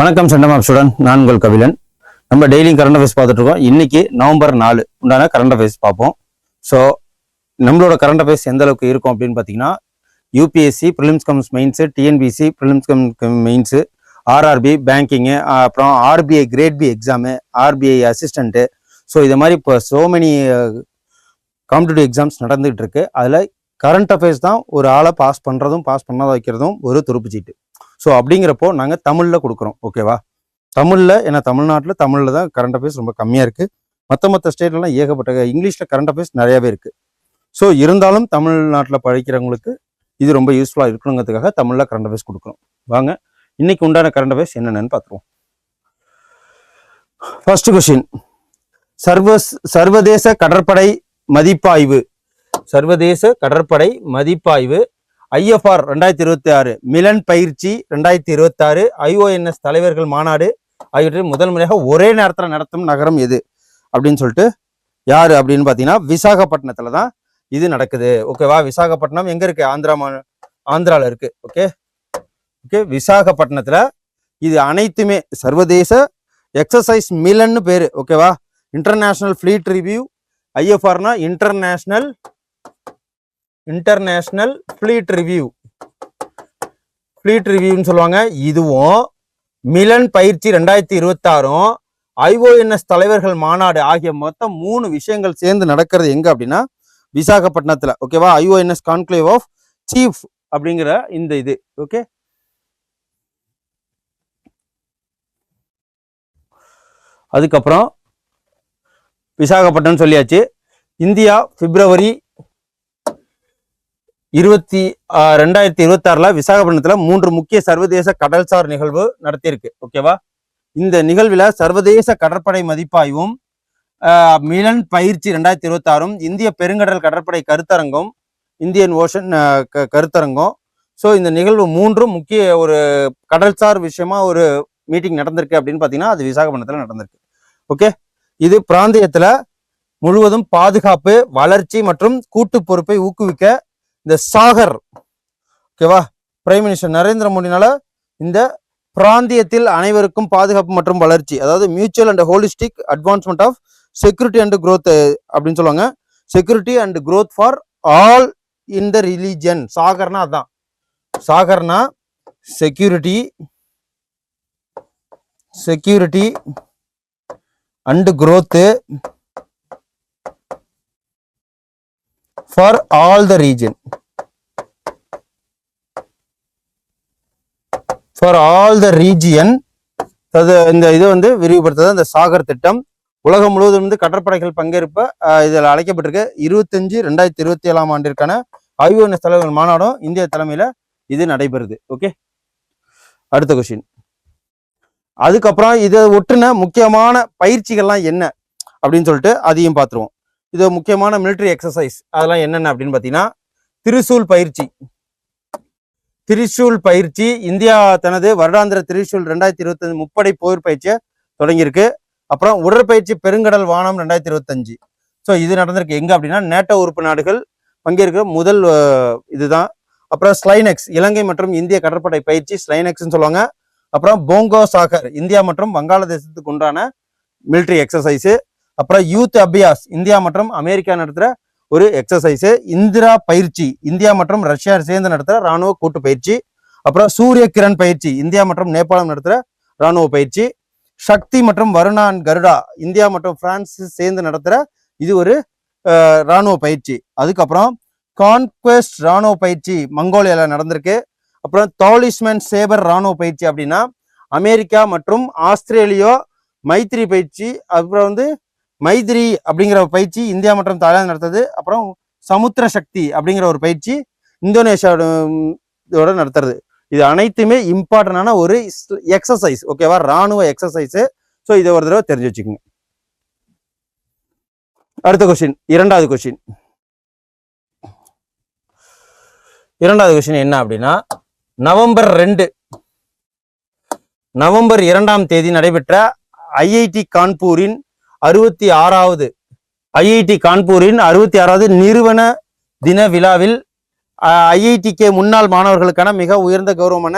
வணக்கம் செண்டமாப் ஸ்டூடெண்ட். நான் உங்கள் கபிலன். நம்ம டெய்லியும் கரண்ட் அஃபேர்ஸ் பார்த்துட்டு இருக்கோம். இன்னைக்கு நவம்பர் நாலு. உண்டான கரண்ட் அஃபேர்ஸ் பார்ப்போம். ஸோ நம்மளோட கரண்ட் அஃபேர்ஸ் எந்த அளவுக்கு இருக்கும் அப்படின்னு பார்த்தீங்கன்னா UPSC prelims cum mains TNPSC prelims cum mains RRB banking அப்புறம் RBI grade B exam RBI assistant so இது மாதிரி இப்போ சோ மெனி காம்படிட்டிவ் எக்ஸாம்ஸ் நடந்துகிட்டு இருக்கு. அதில் கரண்ட் அஃபேர்ஸ் தான் ஒரு ஆளை பாஸ் பண்ணுறதும் பாஸ் பண்ணாத வைக்கிறதும் ஒரு துருப்பு சீட்டு. ஸோ அப்படிங்கிறப்போ நாங்கள் தமிழில் கொடுக்குறோம் ஓகேவா தமிழில் ஏன்னா தமிழ்நாட்டில் தமிழில் தான் கரண்ட் அஃபேர்ஸ் ரொம்ப கம்மியாக இருக்குது மற்ற மற்ற ஸ்டேட்லலாம் ஏகப்பட்ட இங்கிலீஷில் கரண்ட் அஃபேர்ஸ் நிறையாவே இருக்குது ஸோ இருந்தாலும் தமிழ்நாட்டில் படிக்கிறவங்களுக்கு இது ரொம்ப யூஸ்ஃபுல்லாக இருக்கணுங்கிறதுக்காக தமிழில் கரண்ட் அஃபேர்ஸ் கொடுக்குறோம். வாங்க இன்னைக்கு உண்டான கரண்ட் அஃபேர்ஸ் என்னென்னு பார்த்துருவோம். ஃபர்ஸ்ட் கொஷின் சர்வ சர்வதேச கடற்படை மதிப்பாய்வு. சர்வதேச கடற்படை மதிப்பாய்வு ஐஎஃப்ஆர் ரெண்டாயிரத்தி இருபத்தி ஆறு மிலன் பயிற்சி ரெண்டாயிரத்தி இருபத்தி ஆறு ஐஓஎன்எஸ் தலைவர்கள் மாநாடு ஆகியவற்றை முதல் முறையாக ஒரே நேரத்தில் நடத்தும் நகரம் எது? அப்படின்னு சொல்லிட்டு யார் அப்படின்னு பார்த்தீங்கன்னா விசாகப்பட்டினத்தில் தான் இது நடக்குது. ஓகேவா விசாகப்பட்டினம் எங்கே இருக்குது ஆந்திரா மா ஆந்திராவில் இருக்குது ஓகே ஓகே விசாகப்பட்டினத்தில் இது அனைத்துமே சர்வதேச எக்ஸசைஸ் மிலன்னு பேர். ஓகேவா international fleet review ஐஎஃப்ஆர்னா international international fleet review fleet ரிவ்யூன்னு சொல்லுவாங்க. இதுவும் மிலன் பயிற்சி ரெண்டாயிரத்தி இருபத்தாறும் ஐஓஎன்எஸ் தலைவர்கள் மாநாடு ஆகிய மொத்தம் மூணு விஷயங்கள் சேர்ந்து நடக்கிறது எங்க அப்படின்னா விசாகப்பட்டினத்துல. ஓகேவா ஐஓஎன்எஸ் கான்க்ளேவ் ஆஃப் சீஃப் அப்படிங்கிற இந்த இது. ஓகே அதுக்கப்புறம் விசாகப்பட்டினம் சொல்லியாச்சு. இந்தியா பிப்ரவரி இருபத்தி ரெண்டாயிரத்தி இருபத்தி ஆறுல விசாகப்பட்டினத்துல மூன்று முக்கிய சர்வதேச கடல்சார் நிகழ்வு நடத்தியிருக்கு. ஓகேவா இந்த நிகழ்வில் சர்வதேச கடற்படை மதிப்பாய்வும் மிலன் பயிற்சி ரெண்டாயிரத்தி இருபத்தி ஆறும் இந்திய பெருங்கடல் கடற்படை கருத்தரங்கம் இந்தியன் ஓஷன் கருத்தரங்கம். ஸோ இந்த நிகழ்வு மூன்றும் முக்கிய ஒரு கடல்சார் விஷயமா ஒரு மீட்டிங் நடந்திருக்கு அப்படின்னு பார்த்தீங்கன்னா அது விசாகப்பட்டினத்தில் நடந்திருக்கு. ஓகே இது பிராந்தியத்தில் முழுவதும் பாதுகாப்பு வளர்ச்சி மற்றும் கூட்டு பொறுப்பை ஊக்குவிக்க இந்த சாகர் ஓகேவா பிரைம் மினிஸ்டர் நரேந்திர மோடினால இந்த பிராந்தியத்தில் அனைவருக்கும் பாதுகாப்பு மற்றும் வளர்ச்சி அதாவது mutual and holistic advancement of security and growth அப்படின்னு சொல்லுவாங்க. Security and growth for all in the region சாகர்னா அதான். சாகர்னா security security and growth for all the region. For all the region அது இந்த இது வந்து விரிவுபடுத்துறது இந்த சாகர் திட்டம். உலகம் முழுவதும் வந்து கடற்படைகள் பங்கேற்ப இதில் அழைக்கப்பட்டிருக்கு. இருபத்தஞ்சு ரெண்டாயிரத்தி இருபத்தி ஏழாம் ஆண்டிற்கான ஐஓஎன்எஸ் தலைவர்கள் மாநாடும் இந்திய தலைமையில் இது நடைபெறுது. ஓகே? அடுத்த கொஸ்டின் அதுக்கப்புறம் இதை ஒட்டுன முக்கியமான பயிற்சிகள்லாம் என்ன? அப்படின்னு சொல்லிட்டு அதையும் பார்த்துருவோம். இது முக்கியமான மிலிட்ரி எக்ஸசைஸ் அதெல்லாம் என்னென்ன அப்படின்னு பார்த்தீங்கன்னா திரிசூல் பயிற்சி. திரிசூல் பயிற்சி இந்தியா தனது வருடாந்திர திரிசூல் ரெண்டாயிரத்தி இருபத்தஞ்சு முப்படை போர் பயிற்சியை தொடங்கியிருக்கு. அப்புறம் உடற்பயிற்சி பெருங்கடல் வானம் ரெண்டாயிரத்தி இருபத்தஞ்சு. ஸோ இது நடந்திருக்கு. எங்கே அப்படின்னா நேட்டோ உறுப்பு நாடுகள் பங்கேற்கிற முதல் இதுதான். அப்புறம் ஸ்லைனெக்ஸ் இலங்கை மற்றும் இந்திய கடற்படை பயிற்சி ஸ்லைனெக்ஸ்னு சொல்லுவாங்க. அப்புறம் போங்கோ சாகர் இந்தியா மற்றும் வங்காளதேசத்துக்கு உண்டான மிலிட்ரி எக்ஸசைஸு அப்புறம் யூத் அபியாஸ் இந்தியா மற்றும் அமெரிக்கா நடத்துகிற ஒரு எக்ஸசைஸு இந்திரா பயிற்சி இந்தியா மற்றும் ரஷ்யா சேர்ந்து நடத்துகிற இராணுவ கூட்டு பயிற்சி. அப்புறம் சூரிய கிரண் பயிற்சி இந்தியா மற்றும் நேபாளம் நடத்துகிற ராணுவ பயிற்சி. சக்தி மற்றும் வருணான் கருடா இந்தியா மற்றும் பிரான்ஸ் சேர்ந்து நடத்துகிற இது ஒரு இராணுவ ராணுவ பயிற்சி. அதுக்கப்புறம் கான்குவெஸ்ட் ராணுவ பயிற்சி மங்கோலியாவில் நடந்திருக்கு. அப்புறம் தாலிஸ்மேன் சேபர் ராணுவ பயிற்சி அப்படின்னா அமெரிக்கா மற்றும் ஆஸ்திரேலியா மைத்ரி பயிற்சி. அப்புறம் வந்து மைத்ரி அப்படிங்கிற பயிற்சி இந்தியா மற்றும் தாய்லாந்து நடத்தது. அப்புறம் சமுத்திர சக்தி அப்படிங்கிற ஒரு பயிற்சி இந்தோனேஷியாவோட இதோட நடத்துறது. இது அனைத்துமே இம்பார்ட்டன்டான ஒரு எக்ஸசைஸ் ஓகேவா ராணுவ எக்ஸசைஸ். ஸோ இதை ஒரு தடவை தெரிஞ்சு வச்சுக்கோங்க. அடுத்த கொஸ்டின் இரண்டாவது கொஸ்டின் இரண்டாவது கொஸ்டின் என்ன அப்படின்னா நவம்பர் ரெண்டு நவம்பர் இரண்டாம் தேதி நடைபெற்ற ஐஐடி கான்பூரின் அறுபத்தி ஆறாவது ஐஐடி கான்பூரின் அறுபத்தி ஆறாவது நிறுவன தின விழாவில் ஐஐடிகே முன்னாள் மாணவர்களுக்கான மிக உயர்ந்த கௌரவமான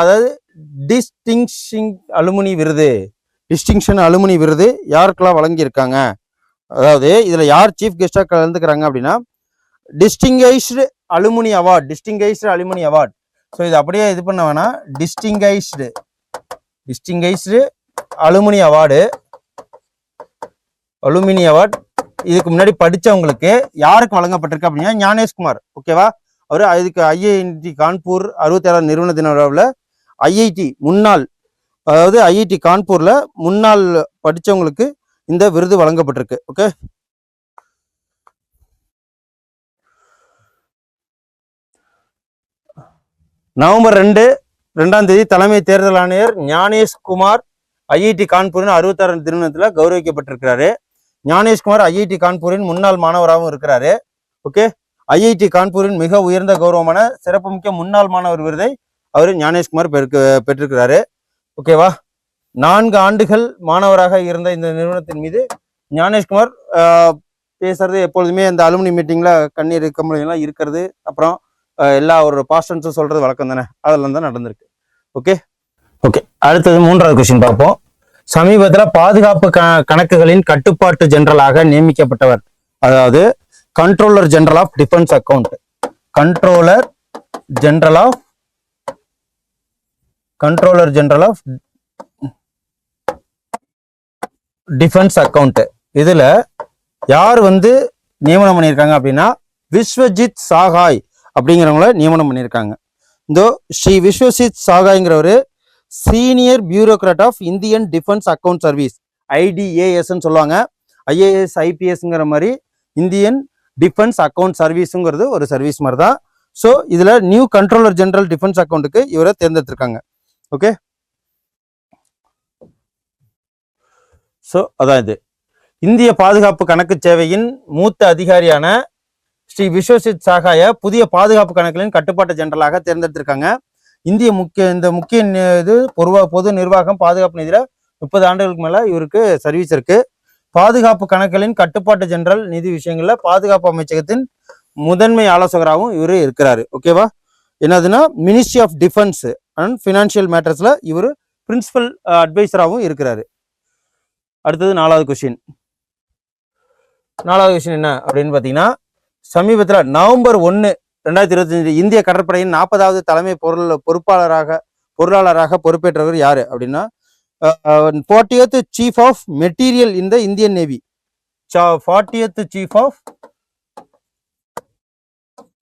அதாவது டிஸ்டிங்ஷிங் அலுமினி விருது. டிஸ்டிங்ஷன் அலுமினி விருது யாருக்கெல்லாம் வழங்கியிருக்காங்க? அதாவது இதில் யார் சீஃப் கெஸ்டாக கலந்துக்கிறாங்க அப்படின்னா distinguished alumni award distinguished alumni award so இது அப்படியே இது பண்ண வேணா distinguished distinguished alumni award alumni award இதுக்கு முன்னாடி படித்தவங்களுக்கு யாருக்கு வழங்கப்பட்டிருக்கு அப்படின்னா ஞானேஷ்குமார். ஓகேவா அவர் இதுக்கு ஐஐடி கான்பூர் அறுபத்தேழாம் நிறுவன தின விழாவில் ஐஐடி முன்னாள் அதாவது ஐஐடி கான்பூரில் முன்னாள் படித்தவங்களுக்கு இந்த விருது வழங்கப்பட்டிருக்கு. ஓகே நவம்பர் ரெண்டு ரெண்டாம் தேதி தலைமை தேர்தல் ஆணையர் ஞானேஷ்குமார் ஐஐடி கான்பூரின் அறுபத்தாறு திருமணத்தில் கௌரவிக்கப்பட்டிருக்கிறாரு. ஞானேஷ்குமார் ஐஐடி கான்பூரின் முன்னாள் மாணவராகவும் இருக்கிறாரு. ஓகே? ஐஐடி கான்பூரின் மிக உயர்ந்த கௌரவமான சிறப்புமிக்க முன்னாள் மாணவர் விருதை அவர் ஞானேஷ்குமார் பெருக்கு பெற்றிருக்கிறாரு. ஓகேவா நான்கு ஆண்டுகள் மாணவராக இருந்த இந்த நிறுவனத்தின் மீது ஞானேஷ்குமார் பேசுறது எப்பொழுதுமே அந்த அலுமினி மீட்டிங்ல கண்ணீர் கம்பெனிலாம் இருக்கிறது. அப்புறம் எல்லா ஒரு பாஸ்டன்ஸும் சொல்றது வழக்கம் தானே. அதெல்லாம் தான் நடந்திருக்கு. ஓகே? ஓகே அடுத்தது மூன்றாவது கொஸ்டின் பார்ப்போம். சமீபத்தில் பாதுகாப்பு க கணக்குகளின் கட்டுப்பாட்டு ஜெனரலாக நியமிக்கப்பட்டவர். அதாவது controller general of defence account controller general of controller general of defence account இதில் யார் வந்து நியமனம் பண்ணியிருக்காங்க அப்படின்னா விஸ்வஜித் சாகாய் அப்படிங்கிறவங்கள நியமனம் பண்ணியிருக்காங்க. இந்த Shri Vishwajit சாகாய்ங்கிறவர் senior bureaucrat of Indian defence account service ஐடிஏஎஸ்ன்னு சொல்லுவாங்க. ஐஏஎஸ் ஐபிஎஸ்ங்கிற மாதிரி இந்தியன் டிஃபென்ஸ் அக்கௌண்ட் சர்வீஸுங்கிறது ஒரு சர்வீஸ் மாதிரி தான். ஸோ இதில் நியூ கண்ட்ரோலர் ஜென்ரல் டிஃபென்ஸ் அக்கௌண்ட்டுக்கு இவரை தேர்ந்தெடுத்திருக்காங்க. ஓகே ஸோ அதான் இது. இந்திய பாதுகாப்பு கணக்கு சேவையின் மூத்த அதிகாரியான ஸ்ரீ விஸ்வசித் சாகாய புதிய பாதுகாப்பு கணக்குகளின் கட்டுப்பாட்டு ஜெனரலாக தேர்ந்தெடுத்திருக்காங்க. இந்திய முக்கிய இந்த முக்கிய இது பொருவா பொது நிர்வாகம் பாதுகாப்பு நிதியில முப்பது ஆண்டுகளுக்கு மேல இவருக்கு சர்வீஸ் இருக்கு. பாதுகாப்பு கணக்குகளின் கட்டுப்பாட்டு ஜெனரல் நிதி விஷயங்கள்ல பாதுகாப்பு அமைச்சகத்தின் முதன்மை ஆலோசகராகவும் இவரு இருக்கிறாரு. ஓகேவா என்னதுன்னா ministry of defence and financial மேட்டர்ஸ்ல இவர் பிரின்சிபல் அட்வைசராகவும் இருக்கிறாரு. அடுத்தது நாலாவது கொஸ்டின் நாலாவது கொஸ்டின் என்ன? அப்படின்னு பார்த்தீங்கன்னா சமீபத்தில் நவம்பர் ஒன்று ரெண்டாயிரத்தி இருபத்தஞ்சு இந்திய கடற்படையின் நாற்பதாவது தலைமை பொருள் பொறுப்பாளராக பொருளாளராக பொறுப்பேற்றவர் யாரு அப்படின்னா fortieth chief of materiel in the Indian navy fortieth chief of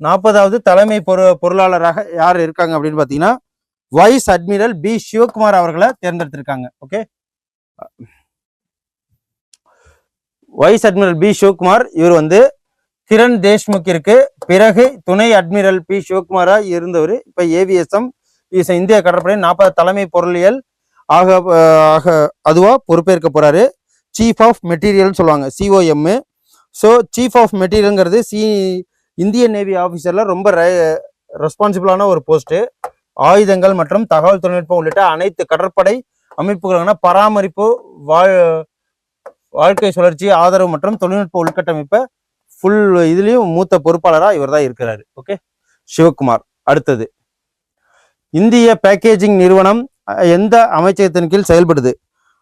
நாற்பதாவது தலைமை பொரு பொருளாளராக யார் இருக்காங்க அப்படின்னு பார்த்தீங்கன்னா வைஸ் அட்மிரல் பி சிவகுமார் அவர்களை தேர்ந்தெடுத்திருக்காங்க. Okay vice admiral B Sivakumar இவர் வந்து கிரண் தேஷ்முக்கிற்கு பிறகு துணை அட்மிரல் பி சிவகுமாரா இருந்தவர். இப்ப ஏவிஎஸ்எம் இந்திய கடற்படை நாற்பது தலைமை பொருளியல் ஆக ஆக அதுவா பொறுப்பேற்க போறாரு. சீஃப் ஆஃப் மெட்டீரியல்னு சொல்லுவாங்க சிஓஎம் ஸோ சீஃப் ஆஃப் மெட்டீரியல்ங்கிறது சி இந்தியன் நேவி ஆஃபீஸர்ல ரொம்ப ரெஸ்பான்சிபிளான ஒரு போஸ்ட்டு ஆயுதங்கள் மற்றும் தகவல் தொழில்நுட்பம் உள்ளிட்ட அனைத்து கடற்படை அமைப்புகளான பராமரிப்பு வாழ் வாழ்க்கை சுழற்சி ஆதரவு மற்றும் தொழில்நுட்ப உள்கட்டமைப்பை ஃபுல் இதுலேயும் மூத்த பொறுப்பாளராக இவர் தான் இருக்கிறாரு. ஓகே சிவகுமார் அடுத்தது. இந்திய பேக்கேஜிங் நிறுவனம் எந்த அமைச்சகத்தின் கீழ் செயல்படுது?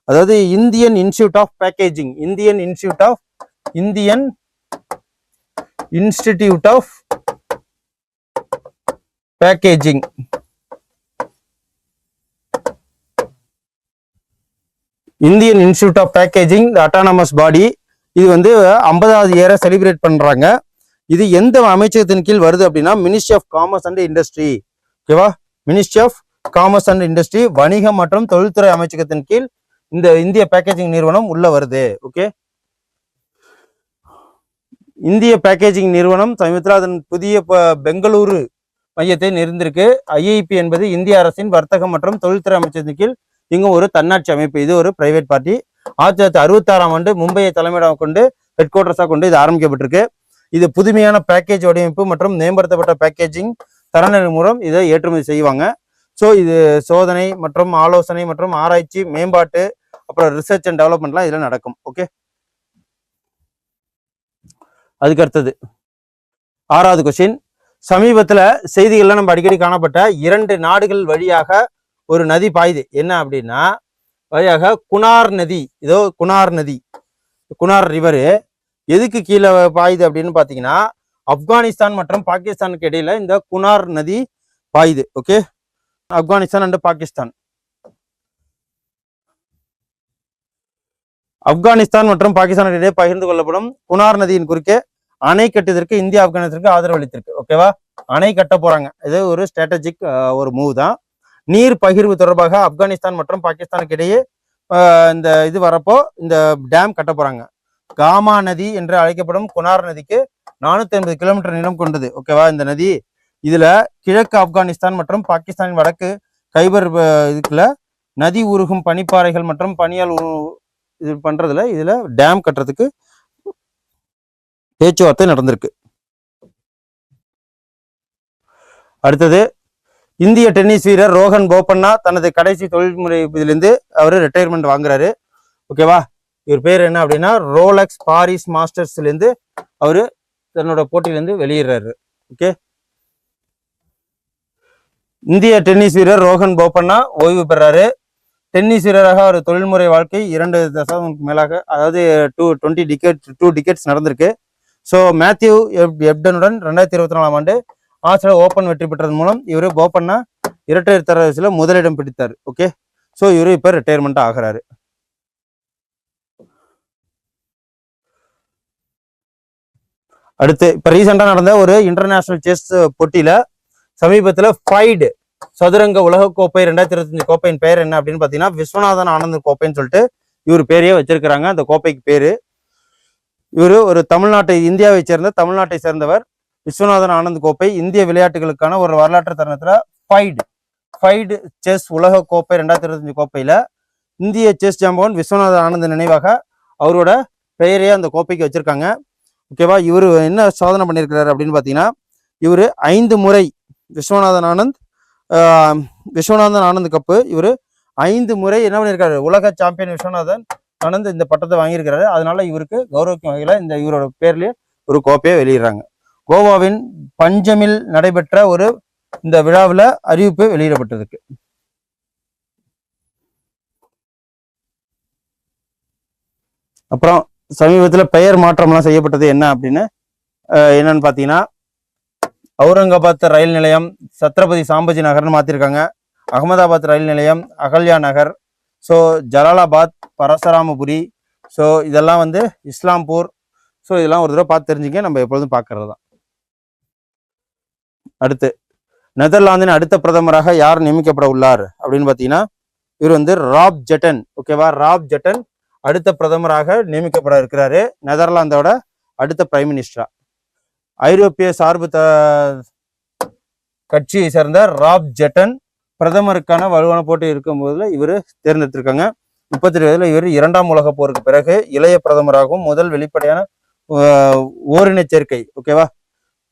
அதாவது Indian institute of packaging Indian institute of Indian institute of packaging Indian institute of packaging autonomous body இது வந்து ஐம்பதாவது இயரை செலிப்ரேட் பண்றாங்க. இது எந்த அமைச்சகத்தின் கீழ் வருது அப்படின்னா ministry of commerce and industry ஓகேவா ministry of commerce and industry வணிகம் மற்றும் தொழில்துறை அமைச்சகத்தின் கீழ் இந்த இந்திய பேக்கேஜிங் நிறுவனம் உள்ள வருது. ஓகே இந்திய பேக்கேஜிங் நிறுவனம் சமீபத்தில் அதன் புதிய ப- பெங்களூரு மையத்தை நிறுந்திருக்கு. ஐஐபி என்பது இந்திய அரசின் வர்த்தகம் மற்றும் தொழில்துறை அமைச்சகத்தின் கீழ் இங்கும் ஒரு தன்னாட்சி அமைப்பு. இது ஒரு பிரைவேட் பார்ட்டி ஆயிரத்தி தொள்ளாயிரத்தி அறுபத்தாறாம் ஆண்டு மும்பையை தலைமையிடம் கொண்டு ஹெட் குவார்டர்ஸாக கொண்டு இது ஆரம்பிக்கப்பட்டிருக்கு. இது புதுமையான பேக்கேஜ் வடிவமைப்பு மற்றும் மேம்படுத்தப்பட்ட பேக்கேஜிங் தரநிலை மூலம் இதை ஏற்றுமதி செய்வாங்க. ஸோ இது சோதனை மற்றும் ஆலோசனை மற்றும் ஆராய்ச்சி மேம்பாட்டு அப்புறம் ரிசர்ச் அண்ட் டெவலப்மெண்ட்லாம் இதில் நடக்கும். ஓகே அதுக்கு அடுத்தது. ஆறாவது கொஸ்டின் சமீபத்தில் செய்திகளில் நம்ம அடிக்கடி காணப்பட்ட இரண்டு நாடுகள் வழியாக ஒரு நதி பாயுது. என்ன அப்படின்னா வழியாக குணார் நதி இதோ குணார் நதி குணார் ரிவரு எதுக்கு கீழே பாயுது அப்படின்னு பாத்தீங்கன்னா ஆப்கானிஸ்தான் மற்றும் பாகிஸ்தானுக்கு இடையில இந்த குணார் நதி பாயுது ஓகே ஆப்கானிஸ்தான் அண்ட் பாகிஸ்தான். ஆப்கானிஸ்தான் மற்றும் பாகிஸ்தானுக்கு இடையே பகிர்ந்து கொள்ளப்படும் குணார் நதியின் குறுக்கே அணை கட்டுவதற்கு இந்தியா ஆப்கானிஸ்தானுக்கு ஆதரவு அளித்திருக்கு ஓகேவா அணை கட்ட போறாங்க. இது ஒரு ஸ்ட்ராட்டஜிக் ஒரு மூவ் தான். நீர் பகிர்வு தொடர்பாக ஆப்கானிஸ்தான் மற்றும் பாகிஸ்தானுக்கு இடையே இந்த இது வரப்போ இந்த டேம் கட்ட போறாங்க. காமா நதி என்று அழைக்கப்படும் குனார் நதிக்கு நானூத்தி ஐம்பது கிலோமீட்டர் நீளம் கொண்டது. ஓகேவா இந்த நதி இதுல கிழக்கு ஆப்கானிஸ்தான் மற்றும் பாகிஸ்தானின் வடக்கு கைபர் இதுக்குள்ள நதி உருகும் பனிப்பாறைகள் மற்றும் பனியால் உரு- இது பண்றதுல இதுல டேம் கட்டுறதுக்கு பேச்சுவார்த்தை நடந்திருக்கு. அடுத்தது இந்திய டென்னிஸ் வீரர் ரோஹன் போபண்ணா தனது கடைசி தொழில்முறை இதிலிருந்து அவர் ரிட்டையர்மெண்ட் வாங்குறாரு. ஓகேவா இவர் பேர் என்ன அப்படின்னா ரோலக்ஸ் பாரிஸ் மாஸ்டர்ஸ்லேருந்து அவர் தன்னோட போட்டியிலிருந்து வெளியிடுறாரு ஓகே இந்திய டென்னிஸ் வீரர் ரோஹன் போபண்ணா ஓய்வு பெறாரு. டென்னிஸ் வீரராக அவர் தொழில்முறை வாழ்க்கை இரண்டு தசாப்தங்களுக்கு மேலாக அதாவது two twenty decade two decades நடந்திருக்கு. ஸோ மேத்யூ எப் எப்டனுடன் ரெண்டாயிரத்தி இருபத்தி நாலாம் ஆண்டு ஆஸ்திரேலியா ஓப்பன் வெற்றி பெற்றதன் மூலம் இவர் போப்பண்ணா இரட்டையர் தரவரிசையில் முதலிடம் பிடித்தார் ஓகே ஸோ இவர் இப்போ ரிட்டையர்மெண்ட் ஆகிறாரு. அடுத்து இப்போ ரீசெண்டாக நடந்த ஒரு இன்டர்நேஷனல் செஸ் போட்டியில் சமீபத்தில் ஃபைடு சதுரங்க உலகக்கோப்பை ரெண்டாயிரத்தி இருபத்தஞ்சு கோப்பையின் பெயர் என்ன அப்படின்னு பார்த்தீங்கன்னா விஸ்வநாதன் ஆனந்த் கோப்பைன்னு சொல்லிட்டு இவர் பேரையே வச்சிருக்கிறாங்க அந்த கோப்பைக்கு பேர். இவர் ஒரு தமிழ்நாட்டை இந்தியாவை சேர்ந்த தமிழ்நாட்டை சேர்ந்தவர். விஸ்வநாதன் ஆனந்த் கோப்பை இந்திய விளையாட்டுகளுக்கான ஒரு வரலாற்று தருணத்துல ஃபைடு ஃபைடு செஸ் உலக கோப்பை ரெண்டாயிரத்தி இருபத்தஞ்சு கோப்பையில இந்திய செஸ் ஜாம்பவன் விஸ்வநாதன் ஆனந்த் நினைவாக அவரோட பெயரையே அந்த கோப்பைக்கு வச்சிருக்காங்க. ஓகேவா? இவர் என்ன சாதனை பண்ணியிருக்கிறாரு அப்படின்னு பார்த்தீங்கன்னா இவர் ஐந்து முறை விஸ்வநாதன் ஆனந்த் விஸ்வநாதன் ஆனந்த் கப்பு இவர் ஐந்து முறை என்ன பண்ணியிருக்காரு? உலக சாம்பியன் விஸ்வநாதன் ஆனந்த் இந்த பட்டத்தை வாங்கியிருக்கிறாரு. அதனால இவருக்கு கௌரவிக்கும் வகையில் இந்த இவரோட பேர்லேயே ஒரு கோப்பையை வெளியிடுறாங்க. கோவாவின் பஞ்சமில் நடைபெற்ற ஒரு இந்த விழாவில் அறிவிப்பு வெளியிடப்பட்டிருக்கு. அப்புறம் சமீபத்தில் பெயர் மாற்றம்லாம் செய்யப்பட்டது என்ன அப்படின்னு என்னன்னு பார்த்தீங்கன்னா அவுரங்காபாத் ரயில் நிலையம் சத்ரபதி சாம்பஜி நகர்னு மாற்றிருக்காங்க அகமதாபாத் ரயில் நிலையம் அகல்யா நகர் ஸோ ஜலாலாபாத் பரசுராமபுரி ஸோ இதெல்லாம் வந்து இஸ்லாம்பூர் ஸோ இதெல்லாம் ஒரு தடவை பார்த்து தெரிஞ்சுக்க நம்ம எப்பொழுதும் பார்க்கறது தான் அடுத்து நெதர்லாந்தின் அடுத்த பிரதமராக யார் நியமிக்கப்பட உள்ளார்? அப்படின்னு பார்த்தீங்கன்னா இவர் வந்து ராப் ஜெட்டன் ஓகேவா ராப் ஜெட்டன் அடுத்த பிரதமராக நியமிக்கப்பட இருக்கிறாரு. நெதர்லாந்தோட அடுத்த பிரைம் மினிஸ்டரா ஐரோப்பிய சார்பு த கட்சியை சேர்ந்த ராப் ஜெட்டன் பிரதமருக்கான வலுவான போட்டி இருக்கும் போதுல இவர் தேர்ந்தெடுத்திருக்காங்க. முப்பத்தி வயதுல இவர் இரண்டாம் உலக போருக்கு பிறகு இளைய பிரதமராகவும் முதல் வெளிப்படையான ஓரின ஓரினச் சேர்க்கை ஓகேவா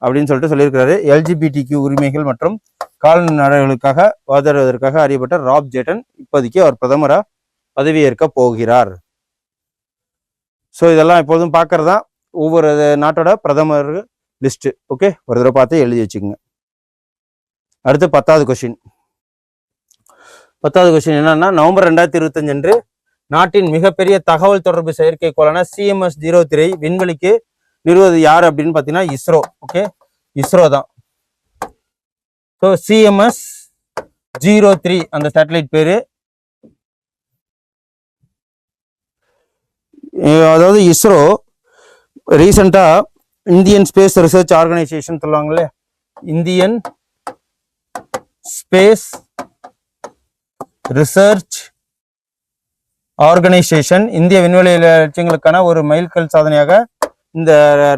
அப்படின்னு சொல்லிட்டு சொல்லியிருக்கிறாரு. எல்ஜிபிடிக்கு உரிமைகள் மற்றும் கால்நடைகளுக்காக வாதாடுவதற்காக அறியப்பட்ட ராப் ஜேட்டன் இப்போதைக்கு அவர் பிரதமரா பதவியேற்க போகிறார். ஸோ இதெல்லாம் எப்போதும் பார்க்கறது? தான் ஒவ்வொரு நாட்டோட பிரதமர் லிஸ்ட் ஓகே ஒரு தடவை பார்த்து எழுதி வச்சுக்கோங்க. அடுத்து பத்தாவது கொஷின் பத்தாவது கொஸ்டின் என்னன்னா நவம்பர் ரெண்டாயிரத்தி இருபத்தஞ்சு அன்று நாட்டின் மிகப்பெரிய தகவல் தொடர்பு செயற்கைக்கோளான சிஎம்எஸ் ஜீரோ த்ரீ விண்வெளிக்கு நிறுவது யார் அப்படின்னு பார்த்தீங்கன்னா இஸ்ரோ ஓகே இஸ்ரோ தான். ஸோ சிஎம்எஸ் ஜீரோ த்ரீ அந்த சேட்டலைட் பேரு. அதாவது இஸ்ரோ ரீசெண்டா இந்தியன் ஸ்பேஸ் ரிசர்ச் ஆர்கனைசேஷன் சொல்லுவாங்களே இந்தியன் ஸ்பேஸ் ரிசர்ச் ஆர்கனைசேஷன் இந்திய விண்வெளி லட்சியங்களுக்கான ஒரு மைல்கல் சாதனையாக இந்த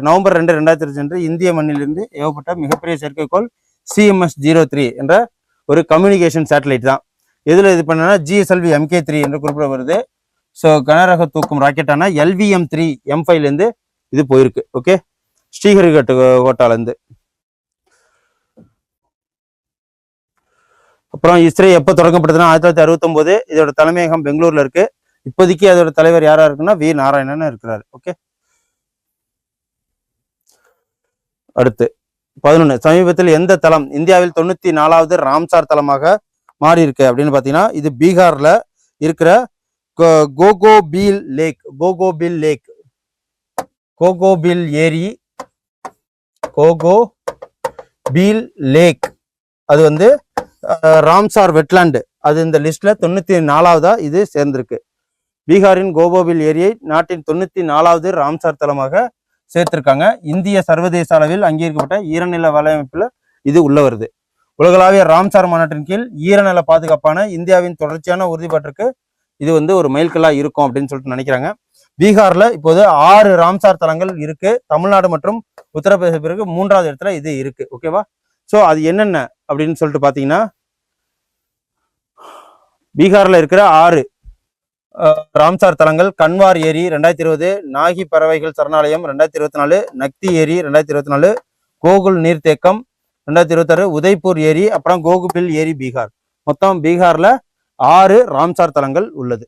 நவம்பர் ரெண்டு ரெண்டாயிரத்தி இருபத்தி அன்று இந்திய மண்ணிலிருந்து ஏவப்பட்ட மிகப்பெரிய செயற்கைக்கோள் சிஎம்எஸ் ஜீரோ த்ரீ என்ற ஒரு கம்யூனிகேஷன் சேட்டலைட் தான். எதில் இது பண்ணனா ஜிஎஸ்எல்வி எம்கே த்ரீ என்று குறிப்பிட வருது ஸோ கனரக தூக்கும் ராக்கெட்டான எல்விஎம் த்ரீ எம் ஃபைவ்லேருந்து இது போயிருக்கு. ஓகே ஸ்ரீஹரிகட்டு கோட்டாலேருந்து அப்புறம் இஸ்ரே எப்போ தொடங்கப்பட்டதுன்னா ஆயிரத்தி தொள்ளாயிரத்தி அறுபத்தொம்போது இதோட தலைமையகம் பெங்களூரில் இருக்குது இப்போதைக்கு அதோட தலைவர் யாராக இருக்குன்னா வி நாராயணன் இருக்கிறாரு. ஓகே அடுத்து பதினொன்று சமீபத்தில் எந்த தலம் இந்தியாவில் தொண்ணூற்றி நாலாவது ராம்சார் தலமாக மாறி இருக்கு அப்படின்னு பார்த்தீங்கன்னா இது பீகாரில் இருக்கிற கோகோபீல் லேக் கோகோபில் லேக். கோகோபில் ஏரி கோகோ பீல் லேக். அது வந்து ராம்சார் வெட்லாண்டு. அது இந்த லிஸ்ட்ல தொண்ணூத்தி நாலாவதா இது சேர்ந்திருக்கு. பீகாரின் கோகோபில் ஏரியை நாட்டின் தொண்ணூத்தி நாலாவது ராம்சார் தலமாக சேர்த்திருக்காங்க. இந்திய சர்வதேச அளவில் அங்கீகரிக்கப்பட்ட ஈரநில வலையமைப்புல இது உள்ள வருது. உலகளாவிய ராம்சார் மாநாட்டின் கீழ் ஈரநில பாதுகாப்பான இந்தியாவின் தொடர்ச்சியான உறுதிப்பாட்டிற்கு இது வந்து ஒரு மைல்கல்லா இருக்கும் அப்படின்னு சொல்லிட்டு நினைக்கிறாங்க. பீகார்ல இப்போது ஆறு ராம்சார் தலங்கள் இருக்கு. தமிழ்நாடு மற்றும் உத்தரப்பிரதேச பிறகு மூன்றாவது இடத்துல இது இருக்கு. ஓகேவா சோ அது என்னென்ன அப்படின்னு சொல்லிட்டு பாத்தீங்கன்னா பீகார்ல இருக்கிற ஆறு ராம்சார் தலங்கள் கன்வார் ஏரி ரெண்டாயிரத்தி இருபது நாகி பறவைகள் சரணாலயம் ரெண்டாயிரத்தி இருபத்தி நாலு நக்தி ஏரி ரெண்டாயிரத்தி இருபத்தி நாலு கோகுல் நீர்த்தேக்கம் ரெண்டாயிரத்தி இருபத்தாறு உதய்பூர் ஏரி அப்புறம் கோகுபில் ஏரி பீகார். மொத்தம் பீகார்ல ஆறு ராம்சார் தலங்கள் உள்ளது.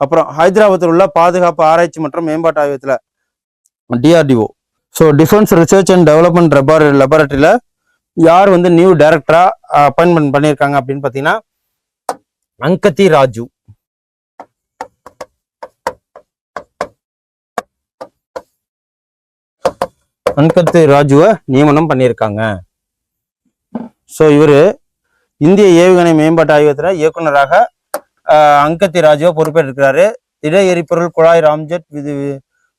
அப்புறம் ஹைதராபாத்தில் உள்ள பாதுகாப்பு ஆராய்ச்சி மற்றும் மேம்பாட்டு ஆய்வகத்துல DRDO so defence research and development லெபார்டரியில யார் வந்து நியூ டைரக்டராக அப்பாயின்மெண்ட் பண்ணியிருக்காங்க அப்படின்னு பார்த்தீங்கன்னா அங்கதி ராஜு. அங்கத்து ராஜுவை நியமனம் பண்ணியிருக்காங்க ஸோ இவரு இந்திய ஏவுகணை மேம்பாட்டு ஆய்வகத்தில் இயக்குனராக அங்கத்தி ராஜுவா பொறுப்பேற்றிருக்கிறாரு. திட எரிபொருள் குழாய் ராம்ஜெட் இது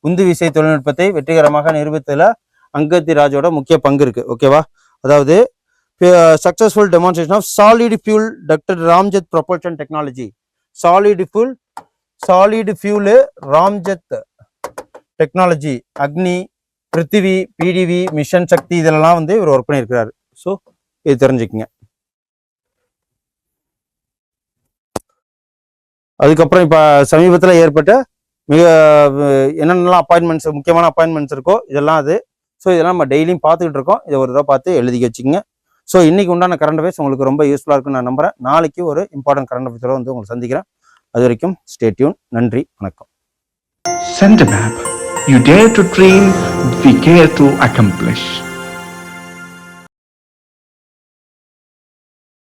உந்து விசை தொழில்நுட்பத்தை வெற்றிகரமாக நிரூபித்ததில் அங்கத்தி ராஜோட முக்கிய பங்கு இருக்கு. ஓகேவா அதாவது successful demonstration of solid fuel doctor ramjet propulsion technology solid fuel solid fuel ramjet technology Agni Prithvi PDV mission சக்தி இதெல்லாம் வந்து இவர் ஒர்க் பண்ணியிருக்கிறார். ஸோ இது தெரிஞ்சுக்கங்க. அதுக்கப்புறம் இப்போ சமீபத்தில் ஏற்பட்ட மிக என்னென்னலாம் அப்பாயின்மெண்ட்ஸ் முக்கியமான அப்பாயின்மெண்ட்ஸ் இருக்கோ இதெல்லாம் அது. ஸோ இதெல்லாம் நம்ம டெய்லியும் பார்த்துக்கிட்டு இருக்கோம். இதை ஒரு தடவை பார்த்து எழுதி வச்சுக்கோங்க. ஸோ இன்றைக்கி உண்டான கரண்ட் அஃபேர்ஸ் உங்களுக்கு ரொம்ப யூஸ்ஃபுல்லாக இருக்குன்னு நான் நம்புறேன். நாளைக்கு ஒரு இம்பார்ட்டன்ட் கரண்ட் அஃபேர்ஸோட வந்து உங்களை சந்திக்கிறேன். அது வரைக்கும் ஸ்டேட்யூன் நன்றி வணக்கம். Send map you dare to dream we care to accomplish.